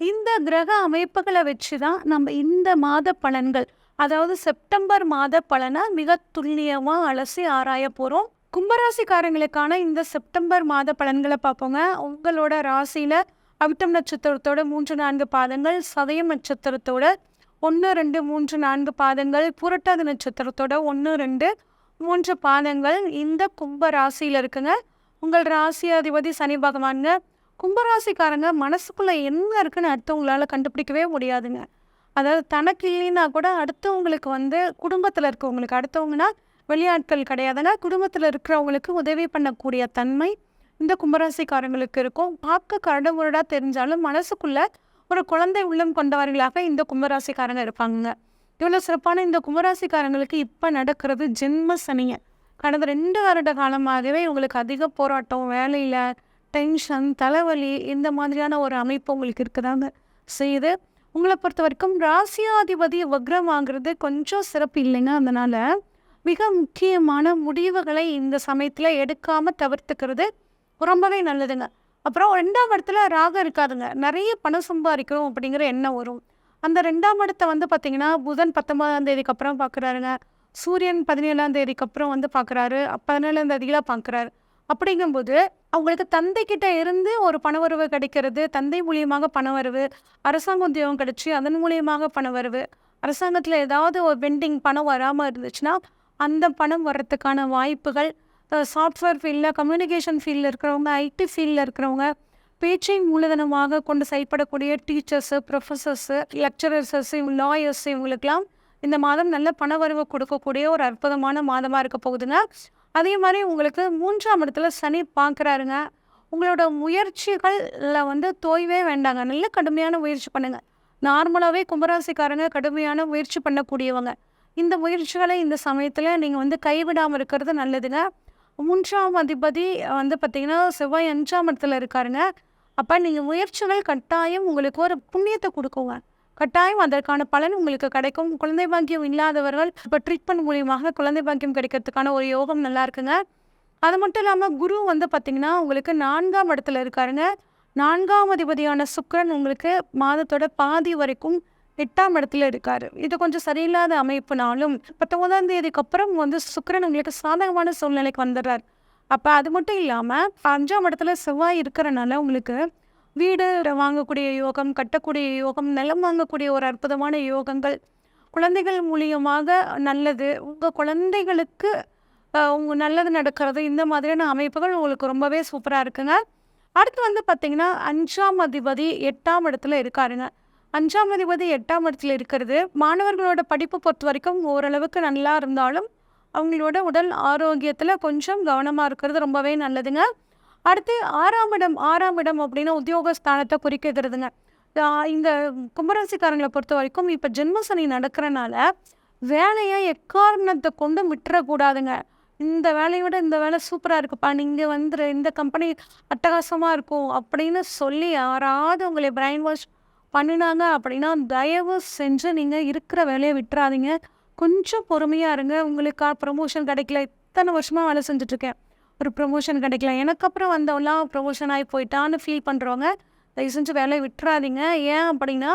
இந்த கிரக அமைப்புகளை வச்சு தான் நம்ம இந்த மாத பலன்கள் அதாவது செப்டம்பர் மாத பலனை மிக துல்லியமாக அலசி ஆராய போகிறோம் கும்பராசிக்காரங்களுக்கான இந்த செப்டம்பர் மாத பலன்களை பார்ப்போங்க. உங்களோட ராசியில் அவிட்டம் நட்சத்திரத்தோட மூன்று நான்கு பாதங்கள் சதயம் நட்சத்திரத்தோட ஒன்று ரெண்டு மூன்று நான்கு பாதங்கள் புரட்டாதி நட்சத்திரத்தோட ஒன்று ரெண்டு மூன்று பாதங்கள். இந்த கும்ப ராசியில் இருக்குங்க. உங்கள் ராசி அதிபதி சனி பகவானுங்க. கும்பராசிக்காரங்க மனசுக்குள்ளே என்ன இருக்குன்னு அடுத்தவங்களால கண்டுபிடிக்கவே முடியாதுங்க. அதாவது தனக்கு இல்லைன்னா கூட அடுத்தவங்களுக்கு வந்து குடும்பத்தில் இருக்கவங்களுக்கு அடுத்தவங்கன்னா வெளியாட்கள் கிடையாதுன்னா குடும்பத்தில் இருக்கிறவங்களுக்கு உதவி பண்ணக்கூடிய தன்மை இந்த கும்பராசிக்காரங்களுக்கு இருக்கும். பார்க்க கடவுளா தெரிஞ்சாலும் மனசுக்குள்ளே ஒரு குழந்தை உள்ளம் கொண்டவர்களாக இந்த கும்பராசிக்காரங்க இருப்பாங்க இவ்வளோ சிறப்பான இந்த கும்பராசிக்காரங்களுக்கு இப்போ நடக்கிறது ஜென்ம சனிங்க. கடந்த ரெண்டு வருட காலமாகவே உங்களுக்கு அதிக போராட்டம் வேலையில் டென்ஷன் தலைவலி இந்த மாதிரியான ஒரு அமைப்பு உங்களுக்கு இருக்குதாங்க செய்து உங்களை பொறுத்த வரைக்கும் ராசியாதிபதி வக்ரம் வாங்குறது கொஞ்சம் சிறப்பு இல்லைங்க. அதனால் மிக முக்கியமான முடிவுகளை இந்த சமயத்தில் எடுக்காமல் தவிர்த்துக்கிறது ரொம்பவே நல்லதுங்க. அப்புறம் ரெண்டாம் இடத்துல ராகம் இருக்காதுங்க. நிறைய பணம் சம்பாதிக்கணும் அப்படிங்கிற எண்ணம் வரும். அந்த ரெண்டாம் இடத்த வந்து பார்த்திங்கன்னா புதன் பத்தொன்பதாம் தேதிக்கு அப்புறம் பார்க்குறாருங்க சூரியன் பதினேழாம் தேதிக்கு அப்புறம் வந்து பார்க்குறாரு பதினேழாம் தேதியில பார்க்குறாரு அப்படிங்கும்போது அவங்களுக்கு தந்தை கிட்ட இருந்து ஒரு பணவரவு கிடைக்கிறது தந்தை மூலியமாக பணவரவு அரசாங்க உத்தியோகம் கிடைச்சி அதன் மூலியமாக பணவரவு அரசாங்கத்தில் ஏதாவது ஒரு பெண்டிங் பணம் வராமல் இருந்துச்சுன்னா அந்த பணம் வர்றதுக்கான வாய்ப்புகள் சாஃப்ட்வேர் ஃபீல்டில் கம்யூனிகேஷன் ஃபீல்டில் இருக்கிறவங்க ஐடி ஃபீல்டில் இருக்கிறவங்க பேச்சை மூலதனமாக கொண்டு செயல்படக்கூடிய டீச்சர்ஸு ப்ரொஃபஸர்ஸு லெக்சரர்ஸஸ் லாயர்ஸ் இவங்களுக்கெல்லாம் இந்த மாதம் நல்ல பணவரவு கொடுக்கக்கூடிய ஒரு அற்புதமான மாதமாக இருக்க போகுதுன்னா அதே மாதிரி உங்களுக்கு மூன்றாம் இடத்துல சனி பார்க்குறாருங்க உங்களோட முயற்சிகளில் வந்து தோய்வே வேண்டாங்க. நல்ல கடுமையான முயற்சி பண்ணுங்கள் நார்மலாகவே கும்பராசிக்காரங்க கடுமையான முயற்சி பண்ணக்கூடியவங்க. இந்த முயற்சிகளை இந்த சமயத்தில் நீங்கள் வந்து கைவிடாமல் இருக்கிறது நல்லதுங்க. மூன்றாம் அதிபதி வந்து பார்த்திங்கன்னா செவ்வாய் அஞ்சாம் இடத்துல இருக்காருங்க. அப்போ நீங்கள் முயற்சிகள் கட்டாயம் உங்களுக்கு ஒரு புண்ணியத்தை கொடுக்குங்க. கட்டாயம் அதற்கான பலன் உங்களுக்கு கிடைக்கும். குழந்தை பாக்கியம் இல்லாதவர்கள் இப்போ ட்ரீட்மெண்ட் மூலியமாக குழந்தை பாக்கியம் கிடைக்கிறதுக்கான ஒரு யோகம் நல்லா இருக்குங்க. அது மட்டும் இல்லாமல் குரு வந்து பார்த்திங்கன்னா உங்களுக்கு நான்காம் இடத்துல இருக்காருங்க. நான்காம் அதிபதியான சுக்கரன் உங்களுக்கு மாதத்தோட பாதி வரைக்கும் எட்டாம் இடத்துல இருக்காரு. இது கொஞ்சம் சரியில்லாத அமைப்புனாலும் பத்தொன்பதாம் தேதிக்கு அப்புறம் வந்து சுக்கரன் உங்களுக்கு சாதகமான சூழ்நிலைக்கு வந்துடுறார். அப்போ அது மட்டும் இல்லாமல் அஞ்சாம் இடத்துல செவ்வாய் இருக்கிறனால உங்களுக்கு வீடு வாங்கக்கூடிய யோகம் கட்டக்கூடிய யோகம் நிலம் வாங்கக்கூடிய ஒரு அற்புதமான யோகங்கள். குழந்தைகள் மூலியமாக நல்லது. உங்கள் குழந்தைகளுக்கு உங்கள் நல்லது நடக்கிறது இந்த மாதிரியான அமைப்புகள் உங்களுக்கு ரொம்பவே சூப்பராக இருக்குங்க. அடுத்து வந்து பார்த்திங்கன்னா அஞ்சாம் அதிபதி எட்டாம் இடத்துல இருக்காருங்க. அஞ்சாம் அதிபதி எட்டாம் இடத்துல இருக்கிறது. மாணவர்களோட படிப்பு பொறுத்த வரைக்கும் ஓரளவுக்கு நல்லா இருந்தாலும் அவங்களோட உடல் ஆரோக்கியத்தில் கொஞ்சம் கவனமாக இருக்கிறது ரொம்பவே நல்லதுங்க. அடுத்து ஆறாம் இடம் ஆறாம் இடம் அப்படின்னா உத்தியோகஸ்தானத்தை குறிக்கிறதுங்க. இந்த கும்பராசிக்காரங்களை பொறுத்த வரைக்கும் இப்போ ஜென்மசனி நடக்கிறனால வேலையை எக்காரணத்தை கொண்டு விட்டுறக்கூடாதுங்க. இந்த வேலையோட இந்த வேலை சூப்பராக இருக்குப்பா நீங்கள் வந்துரு இந்த கம்பெனி அட்டகாசமாக இருக்கும் அப்படின்னு சொல்லி யாராவது உங்களை பிரைன் வாஷ் பண்ணினாங்க அப்படின்னா தயவு செஞ்சு நீங்கள் இருக்கிற வேலையை விட்டுறாதீங்க. கொஞ்சம் பொறுமையாக இருங்க. உங்களுக்கு ப்ரமோஷன் கிடைக்கல. இத்தனை வருஷமாக வேலை செஞ்சுட்ருக்கேன் ஒரு ப்ரொமோஷன் கிடைக்கலாம். எனக்கு அப்புறம் வந்தவெல்லாம் ப்ரொமோஷன் ஆகி போயிட்டான்னு ஃபீல் பண்ணுறவங்க தயவு செஞ்சு வேலையை விட்டுறாதீங்க. ஏன் அப்படின்னா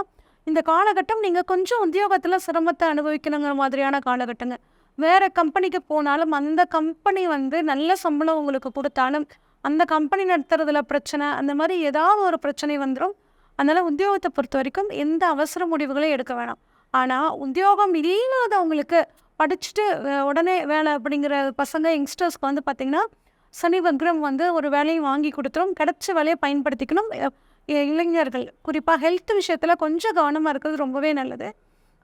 இந்த காலகட்டம் நீங்கள் கொஞ்சம் உத்தியோகத்தில் சிரமத்தை அனுபவிக்கணுங்கிற மாதிரியான காலகட்டங்க. வேறு கம்பெனிக்கு போனாலும் அந்த கம்பெனி வந்து நல்ல சம்பளம் உங்களுக்கு கொடுத்தாலும் அந்த கம்பெனி நடத்துறதுல பிரச்சனை அந்த மாதிரி ஏதாவது ஒரு பிரச்சனை வந்துடும் அதனால் உத்தியோகத்தை பொறுத்த வரைக்கும் எந்த அவசர முடிவுகளையும் எடுக்க வேணாம். ஆனால் உத்தியோகம் இல்லாதவங்களுக்கு படிச்சுட்டு உடனே வேலை அப்படிங்கிற பசங்க யங்ஸ்டர்ஸ்க்கு வந்து பார்த்திங்கன்னா சனி வக்ரம் வந்து ஒரு வேலையை வாங்கி கொடுத்துரும். கிடைச்ச வேலையை பயன்படுத்திக்கணும். இளைஞர்கள். குறிப்பாக ஹெல்த் விஷயத்தில் கொஞ்சம் கவனமாக இருக்கிறது ரொம்பவே நல்லது.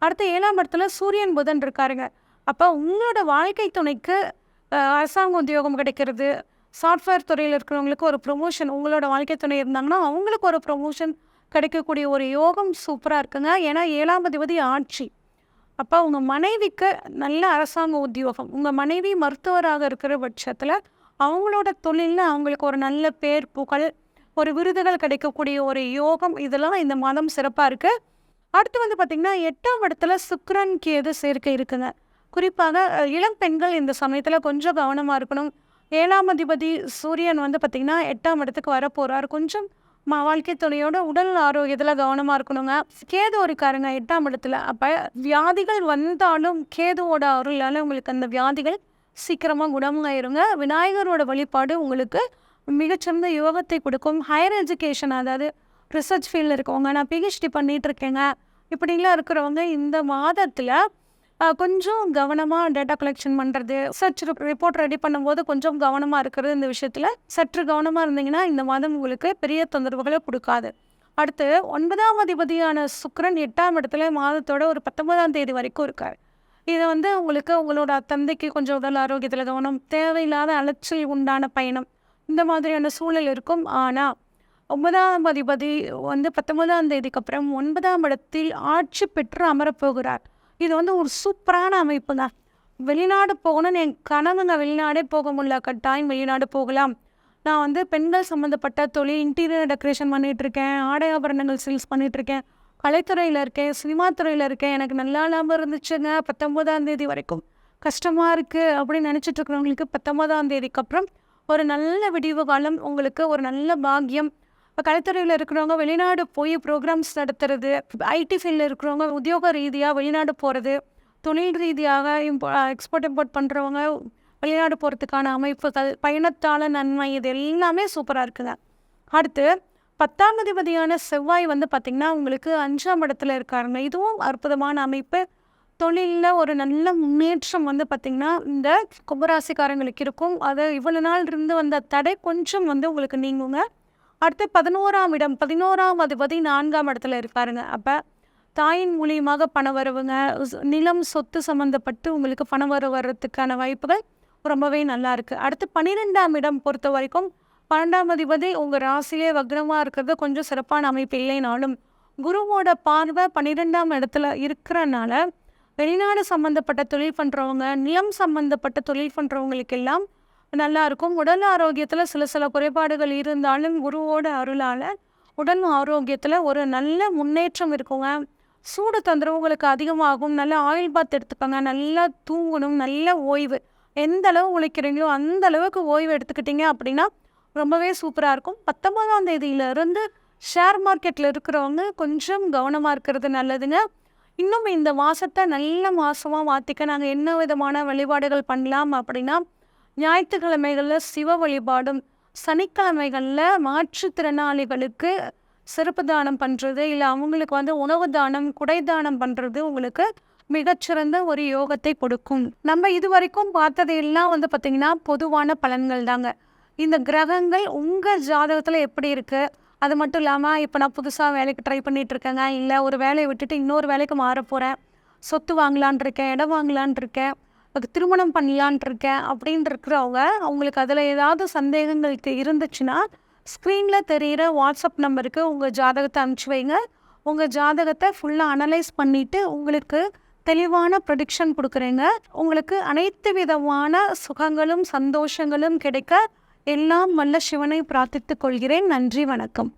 அடுத்து ஏழாம் இடத்துல சூரியன் புதன் இருக்காருங்க. அப்போ உங்களோட வாழ்க்கை துணைக்கு அரசாங்க உத்தியோகம் கிடைக்கிறது. சாஃப்ட்வேர் துறையில் இருக்கிறவங்களுக்கு ஒரு ப்ரொமோஷன் உங்களோட வாழ்க்கை துணை இருந்தாங்கன்னா அவங்களுக்கு ஒரு ப்ரொமோஷன் கிடைக்கக்கூடிய ஒரு யோகம் சூப்பராக இருக்குங்க. ஏன்னா ஏழாம் அதிபதி ஆட்சி. அப்போ உங்கள் மனைவிக்கு நல்ல அரசாங்க உத்தியோகம். உங்கள் மனைவி மருத்துவராக இருக்கிற பட்சத்தில் அவங்களோட தொழிலில் அவங்களுக்கு ஒரு நல்ல பேர் புகழ் ஒரு விருதுகள் கிடைக்கக்கூடிய ஒரு யோகம் இதெல்லாம் இந்த மாதம் சிறப்பாக இருக்குது அடுத்து வந்து பார்த்திங்கன்னா எட்டாம் இடத்துல சுக்ரன் கேது சேர்க்கை இருக்குங்க. குறிப்பாக இளம் பெண்கள் இந்த சமயத்தில் கொஞ்சம் கவனமாக இருக்கணும். ஏழாம் அதிபதி சூரியன் வந்து பார்த்திங்கன்னா எட்டாம் இடத்துக்கு வர போகிறார் கொஞ்சம் ம வாழ்க்கை துணையோட உடல் ஆரோக்கியத்தில் கவனமாக இருக்கணுங்க. கேது இருக்காருங்க எட்டாம் இடத்துல. அப்போ வியாதிகள் வந்தாலும் கேதுவோட அருளால் உங்களுக்கு அந்த வியாதிகள் சீக்கிரமாக குணமாயிருங்க. விநாயகரோட வழிபாடு உங்களுக்கு மிகச்சிறந்த யோகத்தை கொடுக்கும். ஹையர் எஜுகேஷன் அதாவது ரிசர்ச் ஃபீல்டில் இருக்கவங்க நான் பிஹெச்டி பண்ணிகிட்ருக்கேங்க இருக்கேங்க இப்படிலாம் இருக்கிறவங்க இந்த மாதத்தில் கொஞ்சம் கவனமாக டேட்டா கலெக்ஷன் பண்ணுறது சர்ச் ரிப்போர்ட் ரெடி பண்ணும்போது கொஞ்சம் கவனமாக இருக்கிறது இந்த விஷயத்தில். சற்று கவனமாக இருந்தீங்கன்னா இந்த மாதம் உங்களுக்கு பெரிய தொந்தரவுகளை கொடுக்காது. அடுத்து ஒன்பதாம் அதிபதியான சுக்கரன் எட்டாம் இடத்துல மாதத்தோட ஒரு பத்தொன்பதாம் தேதி வரைக்கும் இருக்கார். இது வந்து உங்களுக்கு உங்களோட தந்தைக்கு கொஞ்சம் உடல் ஆரோக்கியத்தில் கவனம் தேவையில்லாத அலைச்சல் உண்டான பயணம் இந்த மாதிரியான சூழல் இருக்கும். ஆனால் ஒன்பதாம் அதிபதி வந்து பத்தொன்பதாம் தேதிக்கு அப்புறம் ஒன்பதாம் இடத்தில் ஆட்சி பெற்று அமரப்போகிறார். இது வந்து ஒரு சூப்பரான அமைப்பு தான் வெளிநாடு போகணும்னு என் கனவுங்க வெளிநாடே போக முடியல. கட்டாயம் வெளிநாடு போகலாம். நான் வந்து பெண்கள் சம்மந்தப்பட்ட தொழில் இன்டீரியர் டெக்கரேஷன் பண்ணிகிட்ருக்கேன் ஆடை ஆபரணங்கள் சேல்ஸ் பண்ணிகிட்ருக்கேன் இருக்கேன். கலைத்துறையில் இருக்கேன் சினிமா துறையில் இருக்கேன். எனக்கு நல்லா லாபம் இருந்துச்சுங்க பத்தொம்போதாம் தேதி வரைக்கும். கஷ்டமாக இருக்குது அப்படின்னு நினச்சிட்டு இருக்கிறவங்களுக்கு பத்தொம்போதாம் தேதிக்கு அப்புறம் ஒரு நல்ல விடிவு காலம் உங்களுக்கு ஒரு நல்ல பாக்கியம். இப்போ கலைத்துறையில் இருக்கிறவங்க வெளிநாடு போய் ப்ரோக்ராம்ஸ் நடத்துறது ஐடி ஃபீல்டில் இருக்கிறவங்க உத்தியோக ரீதியாக வெளிநாடு போகிறது தொழில் ரீதியாக இம்போ எக்ஸ்போர்ட் இம்போர்ட் பண்ணுறவங்க வெளிநாடு போகிறதுக்கான அமைப்புகள் பயணத்தால் நன்மை இது எல்லாமே சூப்பராக இருக்குங்க. அடுத்து பத்தாம் அதிபதியான செவ்வாய் வந்து பார்த்திங்கன்னா உங்களுக்கு அஞ்சாம் இடத்துல இருக்காருங்க. இதுவும் அற்புதமான அமைப்பு. தொழிலில் ஒரு நல்ல முன்னேற்றம் வந்து பார்த்திங்கன்னா இந்த கும்பராசிக்காரங்களுக்கு இருக்கும். அது இவ்வளோ நாள் இருந்து வந்த தடை கொஞ்சம் வந்து உங்களுக்கு நீங்குங்க. அடுத்து பதினோராம் இடம் பதினோராம் அதிபதி நான்காம் இடத்துல இருக்காருங்க அப்போ தாயின் மூலியமாக பண வரவுங்க நிலம் சொத்து சம்மந்தப்பட்டு உங்களுக்கு பண வரவு வர்றதுக்கான வாய்ப்புகள் ரொம்பவே நல்லா இருக்குது அடுத்து பன்னிரெண்டாம் இடம் பொறுத்த வரைக்கும் பன்னெண்டாம் அதிபதி உங்கள் ராசியிலே வக்ரமாக இருக்கிறது கொஞ்சம் சிறப்பான அமைப்பு இல்லைனாலும் குருவோட பார்வை பன்னிரெண்டாம் இடத்துல இருக்கிறனால வெளிநாடு சம்மந்தப்பட்ட தொழில் பண்ணுறவங்க நிலம் சம்மந்தப்பட்ட தொழில் பண்ணுறவங்களுக்கெல்லாம் நல்லாயிருக்கும் உடல் ஆரோக்கியத்தில் சில சில குறைபாடுகள் இருந்தாலும் குருவோட அருளால் உடல் ஆரோக்கியத்தில் ஒரு நல்ல முன்னேற்றம் இருக்குங்க. சூடு தொந்தரவு உங்களுக்கு அதிகமாகும். நல்ல ஆயில் பாத் எடுத்துக்கோங்க. நல்லா தூங்கணும். நல்ல ஓய்வு. எந்த அளவு உழைக்கிறீங்களோ அந்த அளவுக்கு ஓய்வு எடுத்துக்கிட்டீங்க அப்படின்னா ரொம்பவே சூப்பராக இருக்கும். பத்தொன்பதாம் தேதியிலிருந்து ஷேர் மார்க்கெட்டில் இருக்கிறவங்க கொஞ்சம் கவனமாக இருக்கிறது நல்லதுங்க. இன்னும் இந்த மாதத்தை நல்ல மாதமாக மாற்றிக்க நாங்கள் என்ன விதமான வழிபாடுகள் பண்ணலாம் அப்படின்னா ஞாயிற்றுக்கிழமைகளில் சிவ வழிபாடும் சனிக்கிழமைகளில் மாற்றுத்திறனாளிகளுக்கு சிறப்பு தானம் பண்ணுறது இல்லை அவங்களுக்கு வந்து உணவு தானம் குடை தானம் பண்ணுறது உங்களுக்கு மிகச்சிறந்த ஒரு யோகத்தை கொடுக்கும். நம்ம இது வரைக்கும் பார்த்தது எல்லாம் வந்து பார்த்திங்கன்னா பொதுவான பலன்கள் தாங்க. இந்த கிரகங்கள் உங்கள் ஜாதகத்தில் எப்படி இருக்குது அது மட்டும் இல்லாமல் இப்போ நான் புதுசாக வேலைக்கு ட்ரை பண்ணிகிட்டு இருக்கேங்க. இல்லை ஒரு வேலையை விட்டுட்டு இன்னொரு வேலைக்கு மாற போகிறேன் சொத்து வாங்கலான் இருக்கேன் இடம் வாங்கலான் இருக்கேன். திருமணம் பண்ணலான் இருக்கேன் அப்படின்னு இருக்கிறவங்க அவங்களுக்கு அதில் ஏதாவது சந்தேகங்கள் இருந்துச்சுன்னா ஸ்க்ரீனில் தெரிகிற வாட்ஸ்அப் நம்பருக்கு உங்கள் ஜாதகத்தை அனுப்பிச்சி வைங்க. உங்கள் ஜாதகத்தை ஃபுல்லாக அனலைஸ் பண்ணிவிட்டு உங்களுக்கு தெளிவான ப்ரொடிக்ஷன் கொடுக்குறேங்க. உங்களுக்கு அனைத்து விதமான சுகங்களும் சந்தோஷங்களும் கிடைக்க எல்லாம் வல்ல சிவனை பிரார்த்தித்துக் கொள்கிறேன். நன்றி வணக்கம்.